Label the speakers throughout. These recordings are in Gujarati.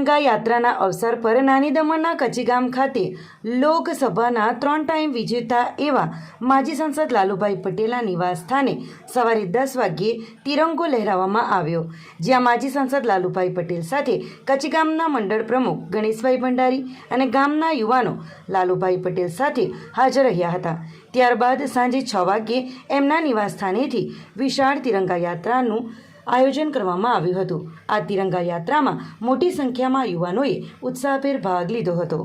Speaker 1: તિરંગા યાત્રાના અવસર પર નાની દમણના કચીગામ ખાતે લોકસભાના ત્રણ ટાઈમ વિજેતા એવા માજી સંસદ લાલુભાઈ પટેલના નિવાસ સ્થાને સવારે દસ વાગ્યે તિરંગો લહેરાવવામાં આવ્યો. જ્યાં માજી સંસદ લાલુભાઈ પટેલ સાથે કચીગામના મંડળ પ્રમુખ ગણેશભાઈ ભંડારી અને ગામના યુવાનો લાલુભાઈ પટેલ સાથે હાજર રહ્યા હતા. ત્યારબાદ સાંજે છ વાગ્યે એમના નિવાસ સ્થાનેથી વિશાળ તિરંગા યાત્રાનું આયોજન કરવામાં આવ્યું હતું. આ તિરંગા યાત્રામાં મોટી સંખ્યામાં યુવાનોએ ઉત્સાહભેર ભાગ લીધો હતો.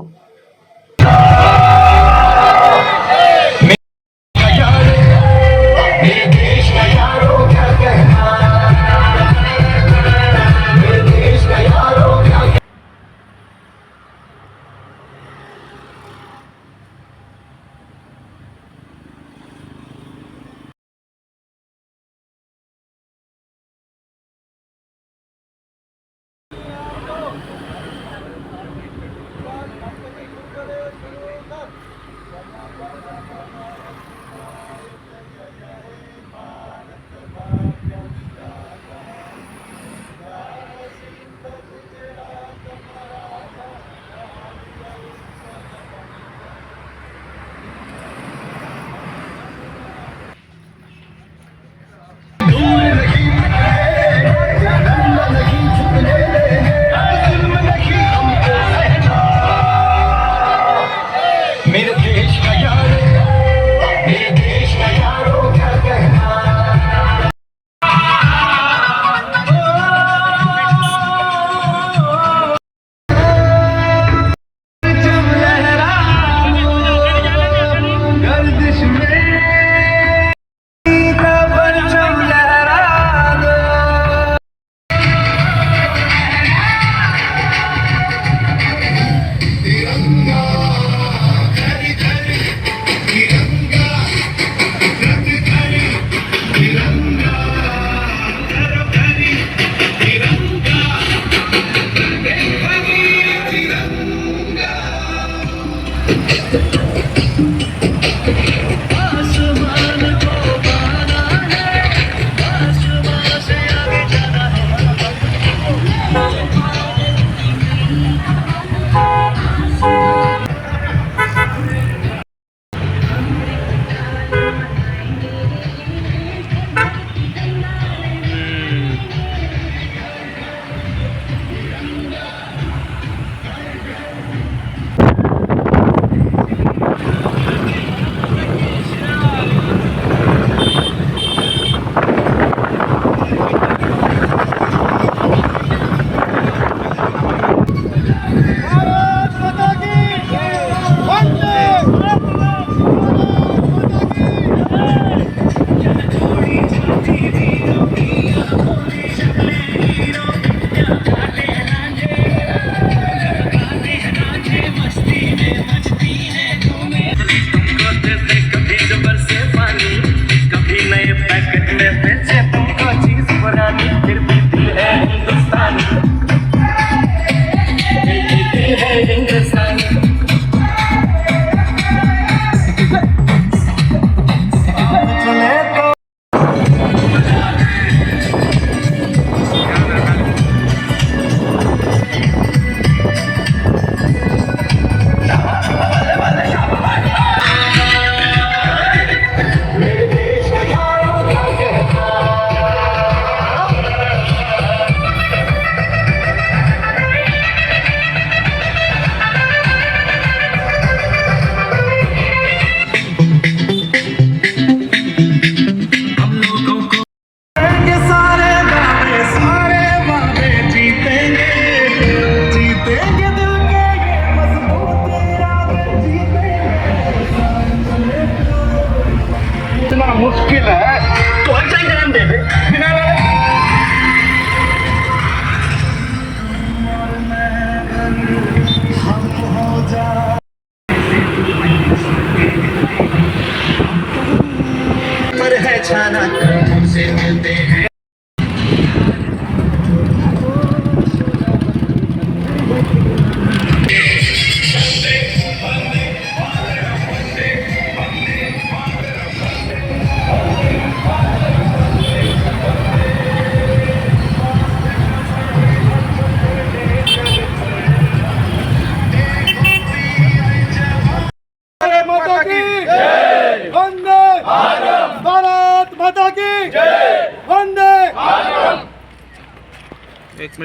Speaker 2: मुश्किल है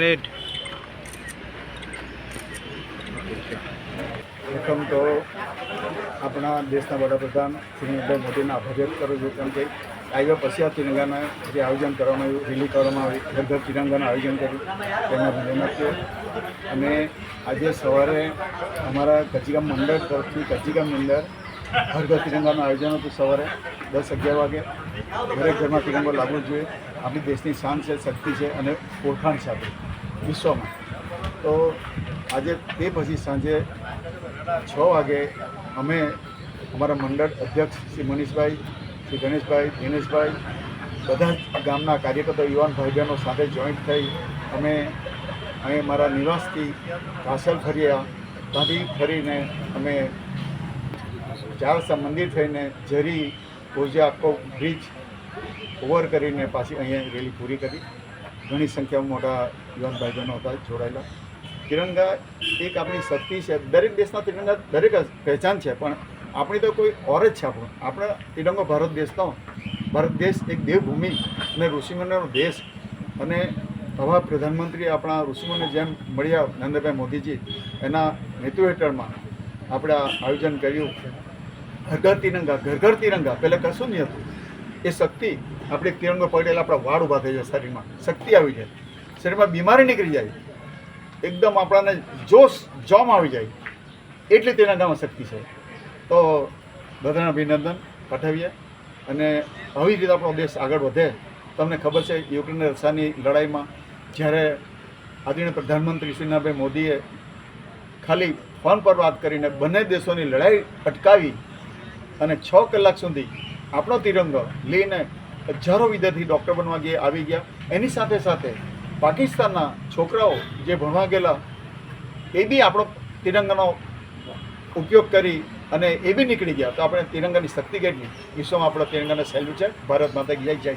Speaker 3: મિનિટ
Speaker 4: પ્રથમ તો આપણા દેશના વડાપ્રધાન શ્રી નરેન્દ્ર મોદીના આભાર વ્યક્ત કરું છું. કેમ કે આવ્યા પછી આ તિરંગાના જે આયોજન કરવામાં આવ્યું, રેલી કરવામાં આવી ઘર ઘર તિરંગાનું આયોજન કર્યું, તેમાં મહેનત છે અને આજે સવારે અમારા કચીગામ મંડળ તરફથી કચીગામની અંદર ઘર ઘર તિરંગાનું આયોજન હતું સવારે દસ અગિયાર વાગે. દરેક ઘરમાં તિરંગો લાગવો જોઈએ. આપણી દેશની શાન છે, શક્તિ છે અને ઓળખાણ છે આપણી. વિશ્વમાં. તો આજે તે પછી સાંજે છ વાગે અમે અમારા મંડળ અધ્યક્ષ શ્રી મનીષભાઈ, શ્રી ગણેશભાઈ, દિનેશભાઈ, બધા જ ગામના કાર્યકર્તા, યુવાન ભાઈ બહેનો સાથે જોઈન્ટ થઈ અમે અહીં મારા નિવાસથી કાસલ ફર્યા. ત્યાંથી ફરીને અમે ચારસા મંદિર થઈને ઝરી પૂજા આખો બ્રિજ ઓવર કરીને પાછી અહીંયા રેલી પૂરી કરી. ઘણી સંખ્યામાં મોટા યુવાન ભાઈ હતા, જોડાયેલા. તિરંગા એક આપણી શક્તિ છે. દરેક દેશના તિરંગા દરેક પહેચાન છે, પણ આપણી તો કોઈ ઓર જ છે આપણું. આપણે તિરંગો ભારત દેશનો ભારત દેશ એક દેવભૂમિ અને ઋષિમુનિનો દેશ. અને આવા પ્રધાનમંત્રી આપણા ઋષિમુનિ જેમ મળ્યા નરેન્દ્રભાઈ મોદીજી, એના નેતૃત્વ હેઠળમાં આપણે આ આયોજન કર્યું. ઘર ઘર તિરંગા, ઘર ઘર તિરંગા. પહેલાં કશું નહીં હતું. એ શક્તિ, આપણે તિરંગો પડેલા આપણા વાળ ઊભા થઈ જાય શરીરમાં. શક્તિ આવી જાય. શરીરમાં બીમારી નીકળી જાય, એકદમ આપણાને જોશ જોમ આવી જાય, એટલી નામ શક્તિ છે. તો બધાને અભિનંદન પાઠવીએ અને આવી રીતે આપણો દેશ આગળ વધે. તમને ખબર છે યુક્રેન રશિયાની લડાઈમાં જ્યારે આદરણીય પ્રધાનમંત્રી શ્રી નરેન્દ્રભાઈ મોદીએ ખાલી ફોન પર વાત કરીને બંને દેશોની લડાઈ અટકાવી અને છ કલાક સુધી આપણો તિરંગો લઈને હજારો વિદ્યાર્થી ડૉક્ટર બનવા ગયા આવી ગયા. એની સાથે સાથે પાકિસ્તાનના છોકરાઓ જે ભણવા ગયેલા, એ બી આપણો તિરંગાનો ઉપયોગ કરી અને એ બી નીકળી ગયા. તો આપણે તિરંગાની શક્તિ કેટલી? વિશ્વમાં આપણો તિરંગાને સહેલું છે. ભારત માતા જય જય